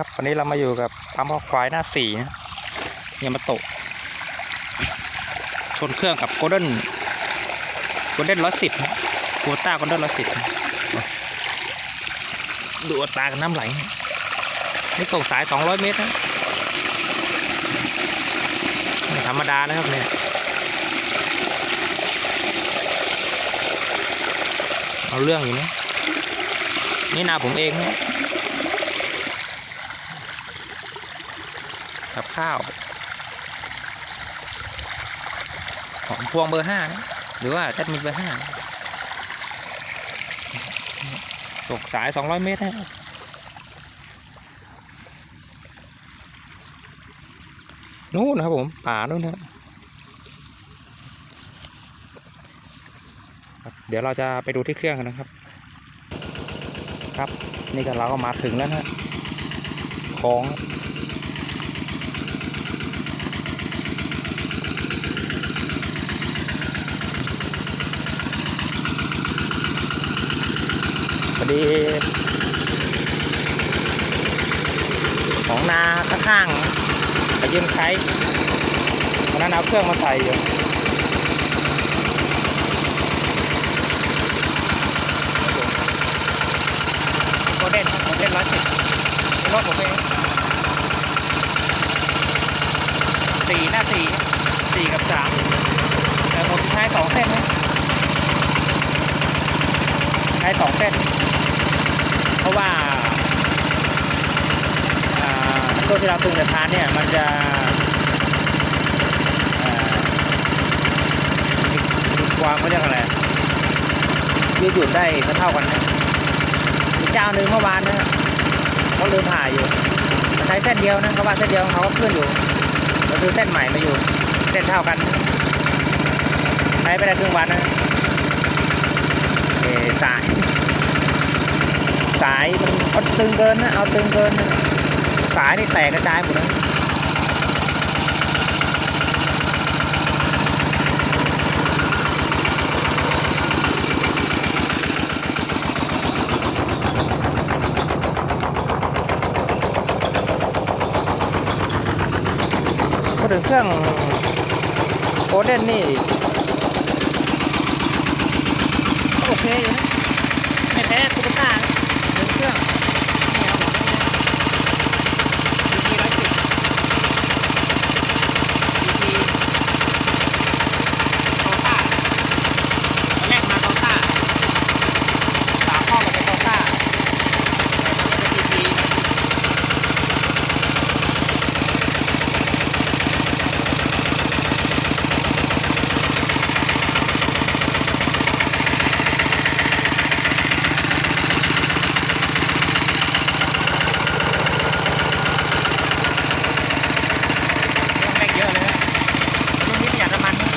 ครับวันนี้เรามาอยู่กับปั๊มข้อควายหน้าสี่นะยามาโตะชนเครื่องกับโกลเด้นโกลเด้นร้อยสิบโคต้าโกลเด้นร้อยสิบดูอัตรากันน้ำไหลนี่ส่งสาย200เมตรนะไม่ธรรมดานะครับเนี่ยเอาเรื่องอยู่นะนี่นาผมเองนะ กับข้าวหอมพวงเบอร์ห้านะหรือว่าจัดมีเบอร์ห้าตกสาย200เมตรนะนู่นนะครับผม ป่านู่นนะครับเดี๋ยวเราจะไปดูที่เครื่องกันนะครับ ครับ นี่ก็เราก็มาถึงแล้วนะของ พอดี ของนาข้างๆไปยืมใช้วันนั้นเอาเครื่องมาใส่อยู่โมเดลโมเดลร้อยสิบรถผมเองสี่หน้าสี่สี่กับสามแต่ผมใช้สองเส้นนะ ช้สองเส้น เพราะว่าอ่าตัวที่เราตึงสะพานเนี่ยมันจะมีความเขาเรียกอะไรยืดหยุ่นได้เท่ากันนะมีเจ้าหนึ่งเมื่อวานนะเขาลืมถ่ายอยู่ใช้เส้นเดียวนะเขาว่าเส้นเดียวเขาก็ขึ้นอยู่เราซื้อเส้นใหม่มาอยู่ เส้นเท่ากัน ใช้ไปได้ครึ่งวันนะ สาย สายมันเอาตึงเกินนะเอาตึงเกินนะสายนี่แตกกระจายหมดเลยพูดถึงเครื่องโอเดนนี่ก็โอเคอยู่นะไม่แพ้คูปต้านะหนึ่งเครื่องนี่ครับผมดีร้อยสิบดีโตต้าตอนแรกมาโตต้าฝาข้อกับเป็นโตต้าแต่มันเป็นดีดีต้องแรงเยอะเลยนะรุ่นนี้ประหยัดน้ำมันนะ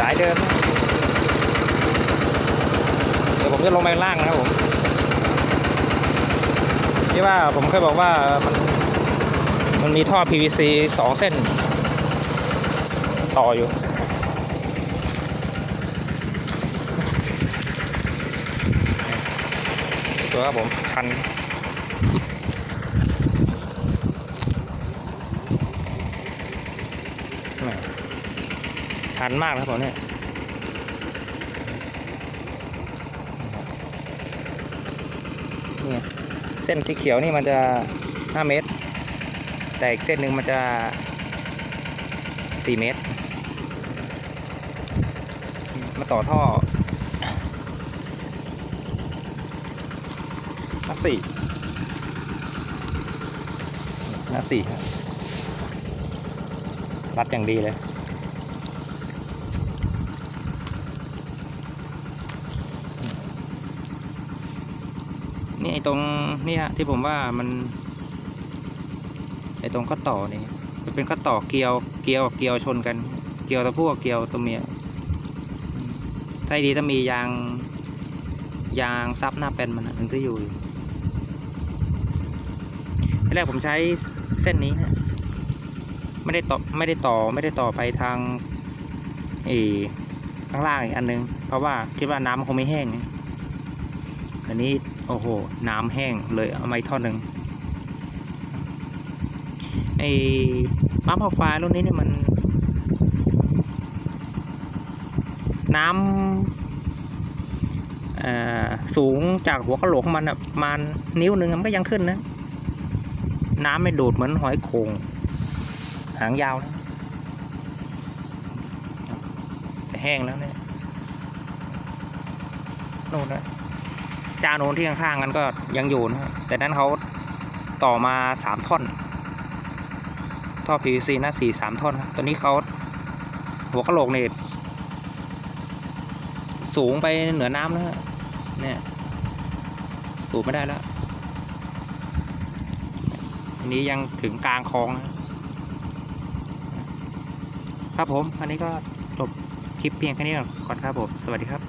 สายเดิมนะเดี๋ยว ผมจะลงไปล่างนะครับผมที่ว่าผมเคยบอกว่ามันมันมีท่อ PVC สองเส้น ต่ออยู่ตัวครับผมชันชันมากนะครับผมเนี่ย นี่เส้นสีเขียวนี่มันจะ 5 เมตร แต่อีกเส้นหนึ่งมันจะ 4 เมตร มาต่อท่อหน้าสี่หน้าสี่ครับรัดอย่างดีเลย นี่ไอ้ตรงเนี่ยที่ผมว่ามันไอ้ตรงข้อต่อนี่มันเป็นข้อต่อเกลียวเกลียวเกลียวชนกัน เกลียวตัวผู้กับเกลียวตัวเมียถ้าดีถ้ามียางยางซับหน้าแป็นมันถึงจะอยู่ทีแรกผมใช้เส้นนี้นะไม่ได้ต่อไม่ได้ต่อไม่ได้ต่อไปทางเออข้างล่างอีกอันนึง เพราะว่าคิดว่าน้ำมันคงไม่แห้งอันนี้ โอ้โห น้ำแห้งเลยเอามาอีกท่อนหนึ่งไอ้ปั๊มไฟฟ้ารุ่นนี้เนี่ยมัน น้ำสูงจากหัวกระโหลกของมันอะประมาณนิ้วหนึ่งมันก็ยังขึ้นนะ น้ำไม่ดูดเหมือนหอยโขงหางยาวนะแต่แห้งแล้วเนี่ยโน่นนะ เจ้าโน้นที่ข้างๆกันก็ยังอยู่นะแต่นั้นเขาต่อมาสามท่อน ท่อ PVC นะสี่สามท่อนครับตัวนี้เขาหัวกระโหลกเนี่ยสูงไปเหนือน้ำแล้วฮะเนี่ยสูงไม่ได้แล้วอันนี้ยังถึงกลางคลอง ครับผม อันนี้ก็จบคลิปเพียงแค่นี้ก่อนครับผม สวัสดีครับ